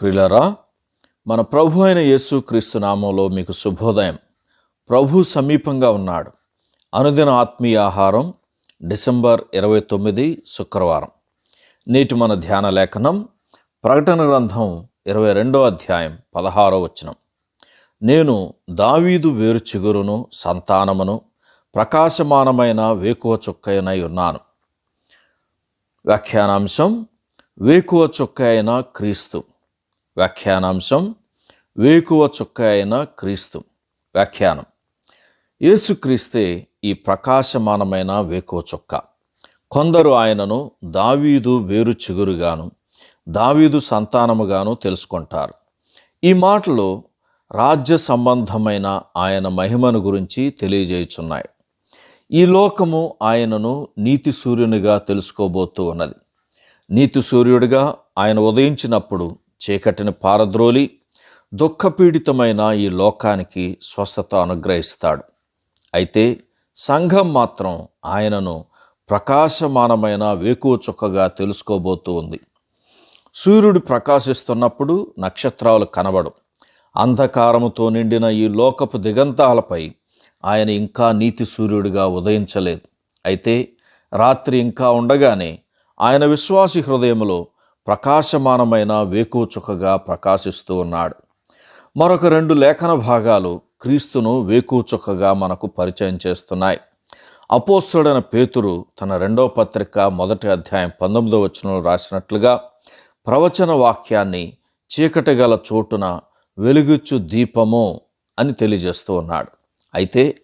ప్రిలరా మన ప్రభు అయిన యేసు క్రీస్తు నామంలో మీకు శుభోదయం. ప్రభు సమీపంగా ఉన్నాడు. అనుదిన ఆత్మీయ ఆహారం డిసెంబర్ ఇరవై తొమ్మిది శుక్రవారం. నేటి మన ధ్యాన లేఖనం ప్రకటన గ్రంథం ఇరవై రెండో అధ్యాయం పదహారో వచనం. నేను దావీదు వేరు చిగురును సంతానమును ప్రకాశమానమైన వేకువ చుక్కయనై ఉన్నాను వ్యాఖ్యానాంశం వేకువ చుక్క అయిన క్రీస్తు. వ్యాఖ్యానాంశం వేకువ చుక్క అయిన క్రీస్తు వ్యాఖ్యానం. యేసుక్రీస్తే ఈ ప్రకాశమానమైన వేకువ చుక్క. కొందరు ఆయనను దావీదు వేరు చిగురుగాను దావీదు సంతానముగాను తెలుసుకుంటారు. ఈ మాటలు రాజ్య సంబంధమైన ఆయన మహిమను గురించి తెలియజేయుచున్నాయి. ఈ లోకము ఆయనను నీతి సూర్యునిగా తెలుసుకోబోతూ ఉన్నది. నీతి సూర్యుడిగా ఆయన ఉదయించినప్పుడు చీకటిని పారద్రోలి దుఃఖపీడితమైన ఈ లోకానికి స్వస్థత అనుగ్రహిస్తాడు. అయితే సంఘం మాత్రం ఆయనను ప్రకాశమానమైన వేకువ చుక్కగా తెలుసుకోబోతూ ఉంది. సూర్యుడు ప్రకాశిస్తున్నప్పుడు నక్షత్రాలు కనబడు అంధకారముతో నిండిన ఈ లోకపు దిగంతాలపై ఆయన ఇంకా నీతి సూర్యుడిగా ఉదయించలేదు. అయితే రాత్రి ఇంకా ఉండగానే ఆయన విశ్వాసి హృదయములో ప్రకాశమానమైన వేకువచుక్కగా ప్రకాశిస్తూ ఉన్నాడు. మరొక రెండు లేఖన భాగాలు క్రీస్తును వేకుచుక్కగా మనకు పరిచయం చేస్తున్నాయి. అపోస్తుడైన పేతురు తన రెండవ పత్రిక మొదటి అధ్యాయం పంతొమ్మిదో వచనంలో రాసినట్లుగా ప్రవచన వాక్యాన్ని చీకటి గల చోటున వెలుగుచ్చు దీపము అని తెలియజేస్తూ ఉన్నాడు. అయితే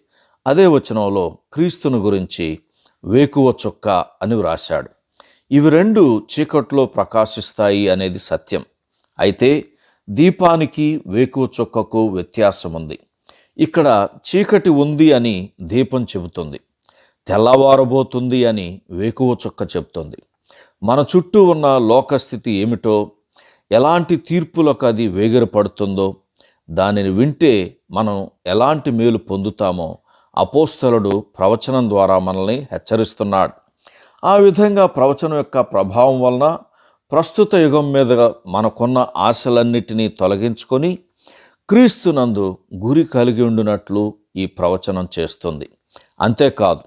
అదే వచనంలో క్రీస్తును గురించి వేకువ చుక్క అని వ్రాశాడు. ఇవి రెండు చీకట్లో ప్రకాశిస్తాయి అనేది సత్యం. అయితే దీపానికి వేకువ చుక్కకు వ్యత్యాసం ఉంది ఇక్కడ చీకటి ఉంది అని దీపం చెబుతుంది. తెల్లవారబోతుంది అని వేకువ చుక్క చెబుతుంది. మన చుట్టూ ఉన్న లోకస్థితి ఏమిటో ఎలాంటి తీర్పులకు అది వేగిరపడుతుందో దానిని వింటే మనం ఎలాంటి మేలు పొందుతామో అపోస్తలుడు ప్రవచనం ద్వారా మనల్ని హెచ్చరిస్తున్నాడు. ఆ విధంగా ప్రవచనం యొక్క ప్రభావం వలన ప్రస్తుత యుగం మీదుగా మనకున్న ఆశలన్నిటినీ తొలగించుకొని క్రీస్తునందు గురి కలిగి ఉండినట్లు ఈ ప్రవచనం చేస్తుంది. అంతేకాదు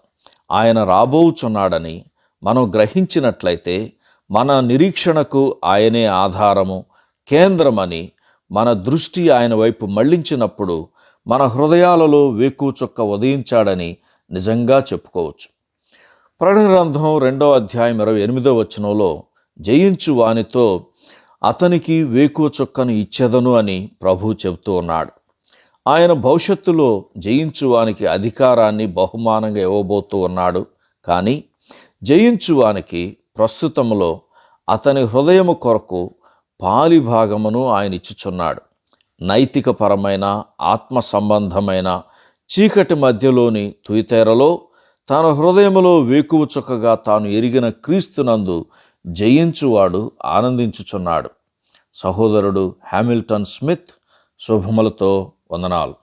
ఆయన రాబోచున్నాడని మనం గ్రహించినట్లయితే మన నిరీక్షణకు ఆయనే ఆధారము కేంద్రమని మన దృష్టి ఆయన వైపు మళ్ళించినప్పుడు మన హృదయాలలో వేకు చుక్క ఉదయించాడని నిజంగా చెప్పుకోవచ్చు. ప్రకటన గ్రంథం రెండో అధ్యాయం ఇరవై ఎనిమిదో వచనంలో జయించు వానితో అతనికి వేకువ చుక్కను ఇచ్చేదను అని ప్రభు చెబుతూ ఉన్నాడు. ఆయన భవిష్యత్తులో జయించు వానికి అధికారాన్ని బహుమానంగా ఇవ్వబోతూ ఉన్నాడు. కానీ జయించు వానికి ప్రస్తుతంలో అతని హృదయము కొరకు పాలి భాగమును ఆయన ఇచ్చుచున్నాడు. నైతికపరమైన ఆత్మ సంబంధమైన చీకటి మధ్యలోని తుయితేరలో తన హృదయములో వేకువ చొక్కగా తాను ఎరిగిన క్రీస్తునందు జయించువాడు ఆనందించుచున్నాడు. సహోదరుడు హ్యామిల్టన్ స్మిత్ శుభములతో వందనాలు.